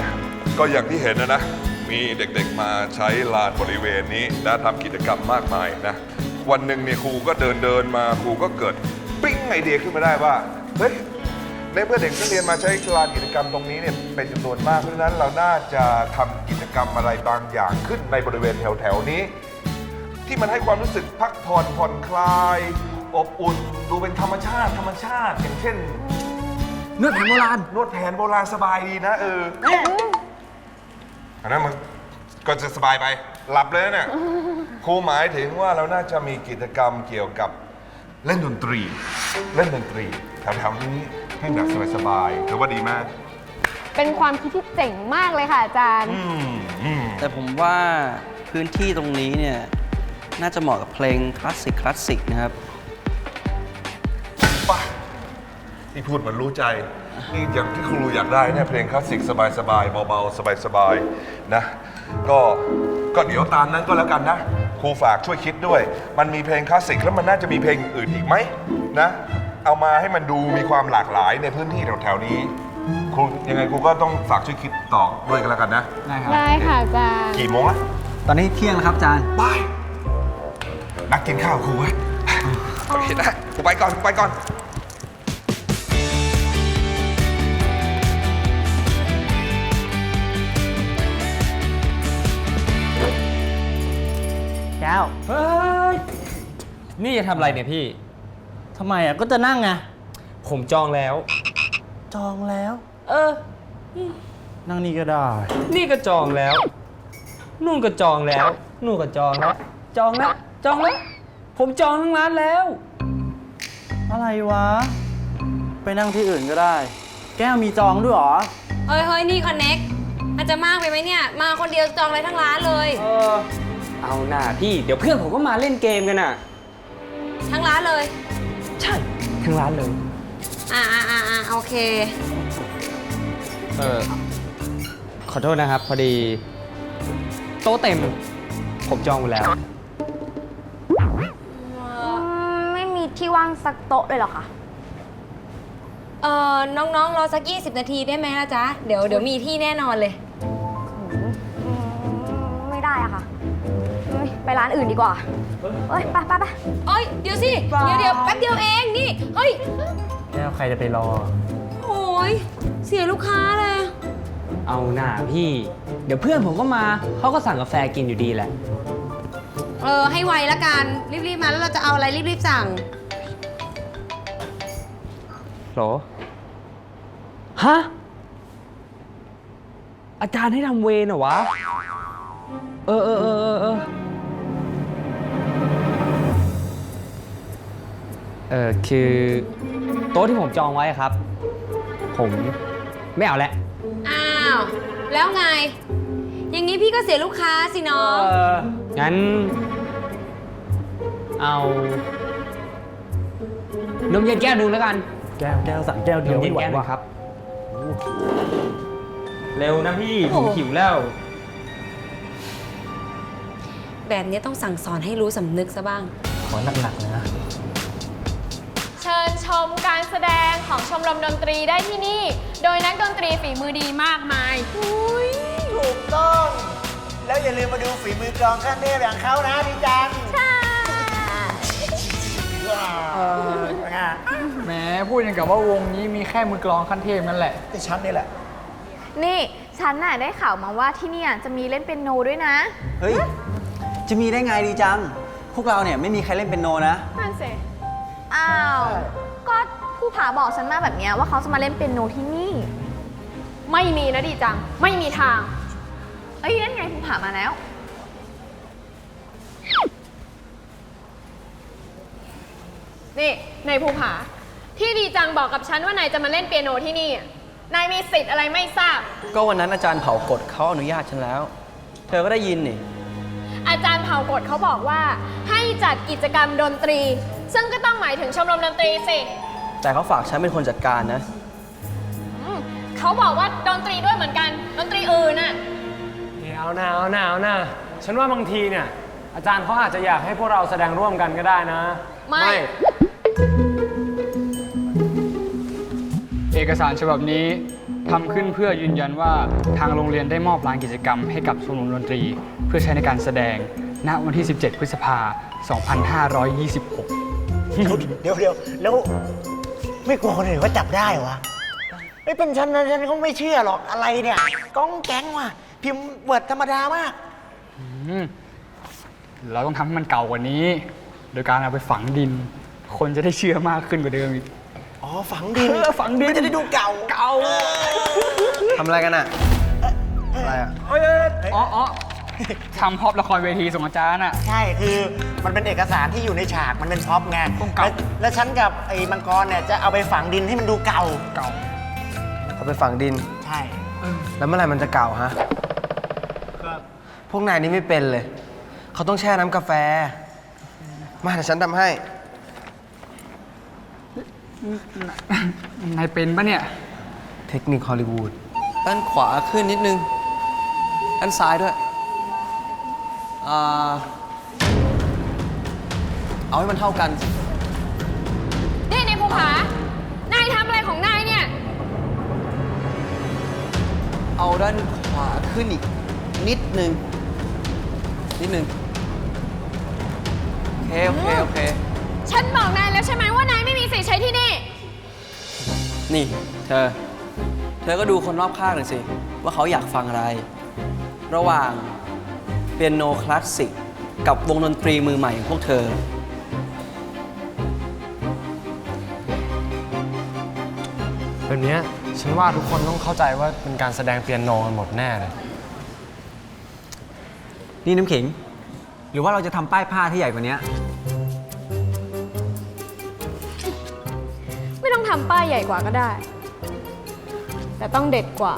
เนี่ยก็อย่างที่เห็นนะนะ มีเด็กๆมาใช้ลานบริเวณนี้และทำกิจกรรมมากมายนะ วันหนึ่งเนี่ยครูก็เดินเดินมาครูก็เกิดปิ้งไอเดียขึ้นมาได้ว่า เฮ้ยในเมื่อเด็กนักเรียนมาใช้ลานกิจกรรมตรงนี้เนี่ยเป็นจำนวนมากเพราะฉะนั้นเราน่าจะทำกิจกรรมอะไรบางอย่างขึ้นในบริเวณแถวๆนี้ ที่มันให้ความรู้สึกพักผ่อนผ่อนคลาย อบอุ่นดูเป็นธรรมชาติธรรมชาติ อย่างเช่น นวดแผนโบราณ นวดแผนโบราณสบายดีนะเอออันนั้นมันก็จะสบายไป หลับเลยนะเนี่ยครูหมายถึงว่าเราน่าจะมีกิจกรรมเกี่ยวกับเล่นดนตรี เล่นดนตรีแถวๆนี้ให้แบบสบายๆถือว่าดีมากเป็นความคิดที่เจ๋งมากเลยค่ะอาจารย์ อืมอืมแต่ผมว่าพื้นที่ตรงนี้เนี่ย น่าจะเหมาะกับเพลงคลาสสิกคลาสสิกนะครับป่ะ ที่พูดเหมือนรู้ใจนี่อย่างที่ครูอยากได้เนี่ยเพลงคลาสสิกสบายๆเบาๆสบายๆนะก็ก็เดี๋ยวตามนั้นก็แล้วกันนะ ครูฝากช่วยคิดด้วย มันมีเพลงคลาสสิกแล้วมันน่าจะมีเพลงอื่นอีกไหมนะ เอามาให้มันดูมีความหลากหลายในพื้นที่แถวๆนี้ ครูยังไงครูก็ต้องฝากช่วยคิดต่อด้วยกันแล้วกันนะ ได้ครับ ได้ค่ะอาจารย์ กี่โมงละตอนนี้เที่ยงแล้วครับอาจารย์บายนักกินข้าวครูไว้โอเคนะครูไปก่อนครูไปก่อน แก้ว เฮ้ย นี่จะทำอะไรเนี่ยพี่ ทำไมอะ ก็จะนั่งไง ผมจองแล้ว จองแล้ว เออ นั่งนี่ก็ได้ นี่ก็จองแล้ว นู่นก็จองแล้ว นู่นก็จองแล้ว จองแล้ว จองแล้ว ผมจองทั้งร้านแล้ว อะไรวะ ไปนั่งที่อื่นก็ได้ แก้วมีจองด้วยเหรอ เฮ้ยเฮ้ยนี่คอนเน็กอาจจะมากไปไหมเนี่ย มาคนเดียวจองอะไรทั้งร้านเลย เออ เอาหน่าพี่ เดี๋ยวเพื่อนผมก็มาเล่นเกมกันน่ะ ทั้งร้านเลย ใช่ ทั้งร้านเลย อ่าอ่าอ่าอ่าโอเค เออขอโทษนะครับ พอดี โต๊ะเต็ม ผมจองหมดแล้ว ไม่มีที่ว่างสักโต๊ะเลยเหรอคะเอ่อน้องๆ รอสัก 20 นาทีได้ไหมล่ะจ๊ะ เดี๋ยวเดี๋ยวมีที่แน่นอนเลย ไปร้านอื่นดีกว่า เอ้ยไปไปไปเอ้ยเดี๋ยวสิ เดี๋ยวเดี๋ยวแป๊บเดียวเองนี่ เฮ้ย แล้วใครจะไปรอ โอ้ยเสียลูกค้าเลย เอาหน่าพี่ เดี๋ยวเพื่อนผมก็มา เขาก็สั่งกาแฟกินอยู่ดีแหละ เออ ให้ไวละกัน รีบๆมาแล้วเราจะเอาอะไรรีบๆสั่ง โหรฮะ อาจารย์ให้ทำเวรเหรอวะ เออเออเออเออ เออเออคือโต๊ะที่ผมจองไว้ครับ ผมไม่เอาแล้วอ้าว แล้วไง อย่างนี้พี่ก็เสียลูกค้าสิน้องเอองั้น เอานมเย็นแก้วหนึงแล้วกันแก้วแก้วสั่งแก้วเดียวเย็ไม่นไหวแก้วหนึว่ะงครับ เร็วนะพี่ผมหิวแล้ว แบบนี้ต้องสั่งสอนให้รู้สำนึกซะบ้าง ขอหนักๆนะเชิ ญชมการแสดงของชมรมดนตรีได้ที่นี่ โดยนักดนตรีฝีมือดีมากมายถูกต้อง แล้วอย่าลืมมาดูฝีมือกลองขั้นเทพอย่างเขานะพี่จันใช่ไงแหมพูดอย่างกับว่าวงนี้มีแค่มือกลองขั้นเทพนั่นแหละแต่ฉันนี่แหละ นี่ฉันน่ะได้ข่าวมาว่าที่เนี่ยจะมีเล่นเปียโนด้วยนะ เฮ้ย จะมีได้ไงดีจัง พวกเราเนี่ยไม่มีใครเล่นเป็นโนนะนั่นสิ อ้าว ก็ผู้ผาบอกฉันมาแบบเนี้ยว่าเขาจะมาเล่นเปียโนที่นี่ ไม่มีนะดีจัง ไม่มีทาง เอ้ยนั่นไงผู้ผามาแล้ว นี่นายภูผา ที่ดีจังบอกกับฉันว่านายจะมาเล่นเปียโนที่นี่อะนายมีสิทธิ์อะไรไม่ทราบ ก็วันนั้นอาจารย์เผากฎเขาอนุญาตฉันแล้ว เธอก็ได้ยินนี่ อาจารย์เผากฎเขาบอกว่า ให้จัดกิจกรรมดนตรี ซึ่งก็ต้องหมายถึงชมรมดนตรีสิแต่เขาฝากฉันเป็นคนจัดการนะ อืมเขาบอกว่าดนตรีด้วยเหมือนกัน ดนตรีอื่นน่ะ นี่เอาหน้าเอาหน้าเอาหน้าฉันว่าบางทีเนี่ย อาจารย์เขาอาจจะอยากให้พวกเราแสดงร่วมกันก็ได้นะไม่ เอกสารฉบับนี้ทำขึ้นเพื่อยืนยันว่าทางโรงเรียนได้มอบลานกิจกรรมให้กับชมรมดนตรี เพื่อใช้ในการแสดง ณวันที่ 17 พฤษภา 2526 เดี๋ยวเดี๋ยวแล้วไม่กลัวคนอื่นว่าจับได้เหรอวะไม่เป็นฉันนะฉันก็ไม่เชื่อหรอกอะไรเนี่ยก้องแก๊งว่ะ พิมพ์เวิร์ดธรรมดามาก อืมเราต้องทำให้มันเก่ากว่านี้ โดยการเอาไปฝังดิน คนจะได้เชื่อมากขึ้นกว่าเดิมอีก อ๋อ ฝังดินเออฝังดิน มันจะได้ดูเก่าเก่าทำอะไรกันอะอะไรอะอ๋ออ๋อ ทำพร็อปละครเวทีส่งอาจารย์อะ ใช่คือมันเป็นเอกสารที่อยู่ในฉากมันเป็นพ็อปไงต้องเก่าแล้วแล้วฉันกับไอ้มังกรเนี่ยจะเอาไปฝังดินให้มันดูเก่าเก่าเอาไปฝังดิน ใช่ แล้วเมื่อไหร่มันจะเก่าฮะ พวกนายนี่ไม่เป็นเลย เขาต้องแช่น้ำกาแฟ มาเดี๋ยวฉันทำให้ นายเป็นปะเนี่ย เทคนิคฮอลลีวูดด้านขวาขึ้นนิดนึงด้านซ้ายด้วย อ่าเอาให้มันเท่ากัน นี่นายภูผานายทำอะไรของนายเนี่ย เอาด้านขวาขึ้นอีก นิดนึง นิดนึง โอเค โอเค โอเค ฉันบอกนายแล้วใช่ไหมว่านายไม่มีสิทธิ์ใช้ที่นี่ นี่ เธอ เธอก็ดูคนรอบข้างหน่อยสิ ว่าเขาอยากฟังอะไร ระหว่างเปียโนคลาสสิกกับวงดนตรีมือใหม่อย่างพวกเธอ แบบเนี้ยฉันว่าทุกคนต้องเข้าใจว่าเป็นการแสดงเปียโนกันหมดแน่เลย นี่น้ำขิง หรือว่าเราจะทำป้ายผ้าที่ใหญ่กว่านี้ ไม่ต้องทำป้ายใหญ่กว่าก็ได้ แต่ต้องเด็ดกว่า